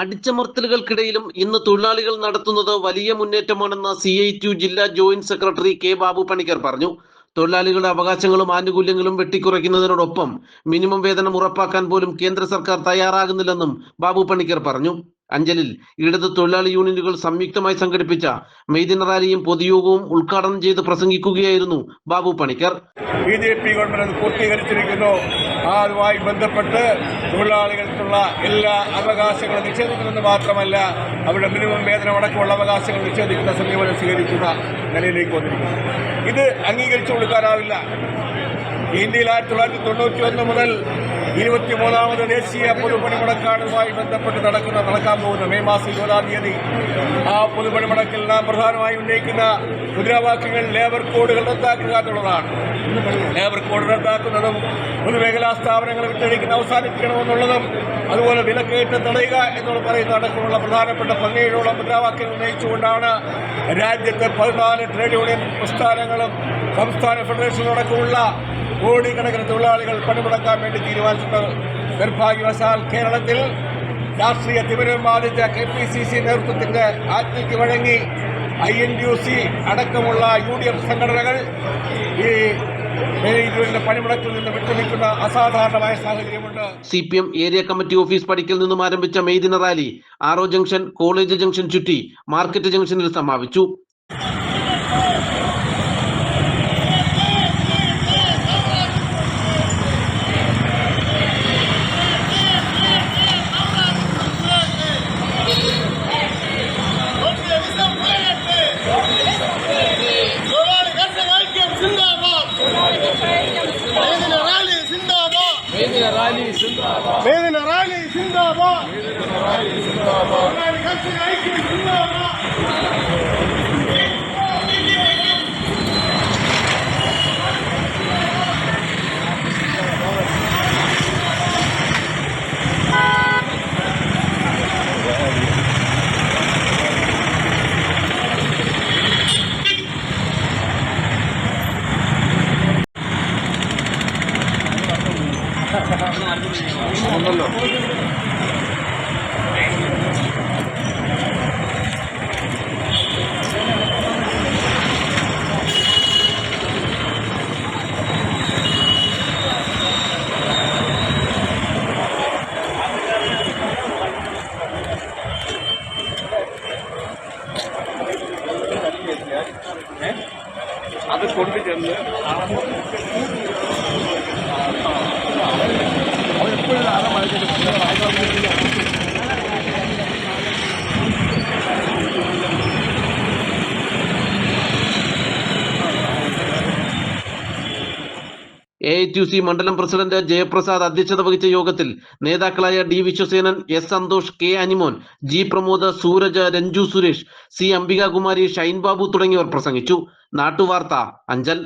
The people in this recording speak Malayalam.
അടിച്ചമർത്തലുകൾക്കിടയിലും ഇന്ന് തൊഴിലാളികൾ നടത്തുന്നത് വലിയ മുന്നേറ്റമാണെന്ന് സി ഐ ടി ജില്ലാ joint secretary K Babu Panicker പറഞ്ഞു. തൊഴിലാളികളുടെ അവകാശങ്ങളും ആനുകൂല്യങ്ങളും വെട്ടിക്കുറയ്ക്കുന്നതിനോടൊപ്പം മിനിമം വേതനം ഉറപ്പാക്കാൻ പോലും കേന്ദ്ര സർക്കാർ തയ്യാറാകുന്നില്ലെന്നും ബാബു പണിക്കർ പറഞ്ഞു. അഞ്ചലിൽ ഇടത് തൊഴിലാളി യൂണിയനുകൾ സംയുക്തമായി സംഘടിപ്പിച്ച മെയ്ദിന റാലിയും പൊതുയോഗവും ഉദ്ഘാടനം ചെയ്ത് പ്രസംഗിക്കുകയായിരുന്നു Babu Panicker. B J P government പൂർത്തീകരിച്ചിരിക്കുന്നു. അതുമായി ബന്ധപ്പെട്ട് തൊഴിലാളികൾക്കുള്ള എല്ലാ അവകാശങ്ങളും നിഷേധിക്കുമെന്ന് മാത്രമല്ല അവരുടെ മിനിമം വേതനം അടക്കമുള്ള അവകാശങ്ങൾ നിഷേധിക്കുന്ന സമീപനം സ്വീകരിക്കുന്ന നിലയിലേക്ക് വന്നിരിക്കുന്നു. ഇത് അംഗീകരിച്ചു കൊടുക്കാനാവില്ല ഇന്ത്യയിൽ ആയിരത്തി തൊള്ളായിരത്തി തൊണ്ണൂറ്റി ഒന്ന് മുതൽ ഇരുപത്തിമൂന്നാമത് ദേശീയ പൊതുപണിമുടക്കാടുമായി ബന്ധപ്പെട്ട് നടക്കുന്ന നടക്കാൻ പോകുന്ന മെയ് മാസം ഇരുപതാം തീയതി. ആ പൊതുപണിമുടക്കിൽ നാം പ്രധാനമായും ഉന്നയിക്കുന്ന മുദ്രാവാക്യങ്ങൾ ലേബർ കോഡുകൾ റദ്ദാക്കുക എന്നുള്ളതാണ് ലേബർ കോഡ് റദ്ദാക്കുന്നതും പൊതുമേഖലാ സ്ഥാപനങ്ങൾ വിറ്റഴിക്കുന്ന അവസാനിപ്പിക്കണമെന്നുള്ളതും അതുപോലെ വിലക്കയറ്റം തടയുക എന്നുള്ള പറയുന്ന അടക്കമുള്ള പ്രധാനപ്പെട്ട പതിനേഴോളം മുദ്രാവാക്യങ്ങൾ ഉന്നയിച്ചുകൊണ്ടാണ് രാജ്യത്തെ പതിനാല് ട്രേഡ് യൂണിയൻ പ്രസ്ഥാനങ്ങളും സംസ്ഥാന ഫെഡറേഷനും അടക്കമുള്ള കോടിക്കണക്കിന് തൊഴിലാളികൾ പണിമുടക്കാൻ വേണ്ടി തീരുമാനിച്ചിട്ടുണ്ട് നിർഭാഗ്യവശാൽ കേരളത്തിൽ രാഷ്ട്രീയ തിമരം ബാധിച്ച കെ പി സി സി നേതൃത്വത്തിന്റെ ആജ്ഞയ്ക്ക് വഴങ്ങി ഐ എൻ യു സി അടക്കമുള്ള യു ഡി എഫ് സംഘടനകൾ ഈ C P M area committee office പടിക്കൽ നിന്നും ആരംഭിച്ച മെയ്ദിന റാലി ആറോ ജംഗ്ഷൻ കോളേജ് ജംഗ്ഷൻ ചുറ്റി മാർക്കറ്റ് ജംഗ്ഷനിൽ സമാപിച്ചു. மேதின ராலி சிந்தாபா கட்சி ஐக்கியம் சிந்தாபா അത് കൊണ്ടുചെന്ന് എ ടി സി മണ്ഡലം പ്രസിഡന്റ് ജയപ്രസാദ് അധ്യക്ഷത വഹിച്ച യോഗത്തിൽ നേതാക്കളായ D Viswasenan S Santhosh K Animon G Pramod Sooraj Ranju Suresh C Ambikakumari Shine Babu തുടങ്ങിയവർ പ്രസംഗിച്ചു. നാട്ടുവാർത്ത അഞ്ചൽ.